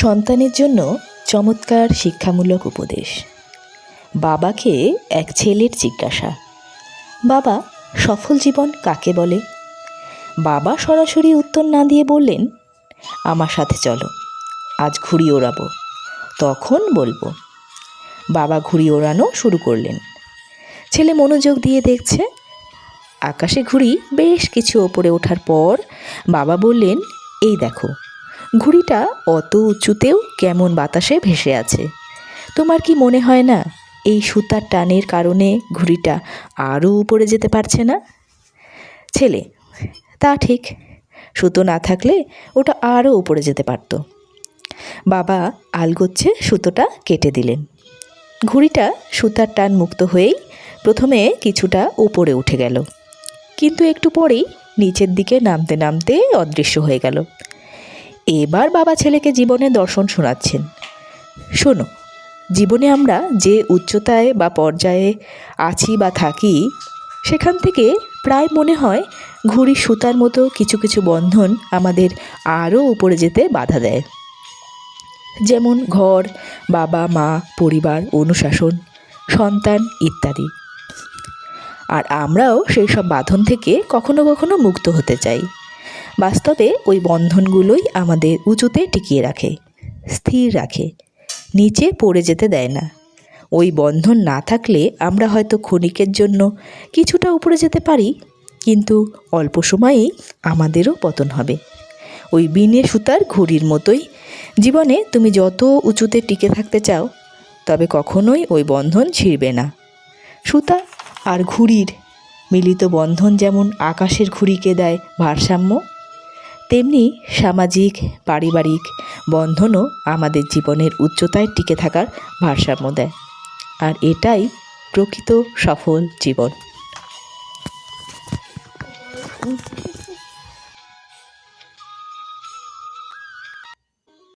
সন্তানের জন্য চমৎকার শিক্ষামূলক উপদেশ। বাবাকে এক ছেলের জিজ্ঞাসা। বাবা, সফল জীবন কাকে বলে? বাবা সরাসরি উত্তর না দিয়ে বললেন, আমার সাথে চলো, আজ ঘুড়ি ওড়াবো। তখন বলব, বাবা ঘুড়ি ওড়ানো শুরু করলেন। ছেলে মনোযোগ দিয়ে দেখছে, আকাশে ঘুড়ি বেশ কিছু ওপরে ওঠার পর বাবা বললেন, এই দেখো ঘুড়িটা অত উঁচুতেও কেমন বাতাসে ভেসে আছে? তোমার কি মনে হয় না, এই সুতার টানের কারণে ঘুড়িটা আরও উপরে যেতে পারছে না? ছেলে, তা ঠিক। সুতো না থাকলে ওটা আরও উপরে যেতে পারত। বাবা আলগোচ্ছে সুতোটা কেটে দিলেন। ঘুড়িটা সুতার টান মুক্ত হয়েই প্রথমে কিছুটা উপরে উঠে গেল। কিন্তু একটু পরেই নিচের দিকে নামতে নামতে অদৃশ্য হয়ে গেল। এবার বাবা ছেলেকে জীবনের দর্শন শোনাচ্ছেন। শোনো, জীবনে আমরা যে উচ্চতায় বা পর্যায়ে আছি বা থাকি, সেখান থেকে প্রায় মনে হয় ঘুড়ি সুতার মতো কিছু কিছু বন্ধন আমাদের আরও উপরে যেতে বাধা দেয়। যেমন ঘর, বাবা, মা, পরিবার, অনুশাসন, সন্তান ইত্যাদি। আর আমরাও সেই সব বাঁধন থেকে কখনো কখনো মুক্ত হতে চাই। বাস্তবে ওই বন্ধনগুলোই আমাদের উঁচুতে টিকিয়ে রাখে, স্থির রাখে, নিচে পড়ে যেতে দেয় না। ওই বন্ধন না থাকলে আমরা হয়তো ক্ষণিকের জন্য কিছুটা উপরে যেতে পারি, কিন্তু অল্প সময়েই আমাদেরও পতন হবে। ওই বিনে সুতার ঘুড়ির মতোই জীবনে তুমি যত উঁচুতে টিকে থাকতে চাও, তবে কখনোই ওই বন্ধন ছিঁড়বে না। সুতা আর ঘুড়ির মিলিত বন্ধন যেমন আকাশের ঘুড়িকে দেয় ভারসাম্য তেমনি সামাজিক, পারিবারিক বন্ধনও আমাদের জীবনের উচ্চতায় টিকে থাকার ভারসাম্য দেয়। আর এটাই প্রকৃত সফল জীবন।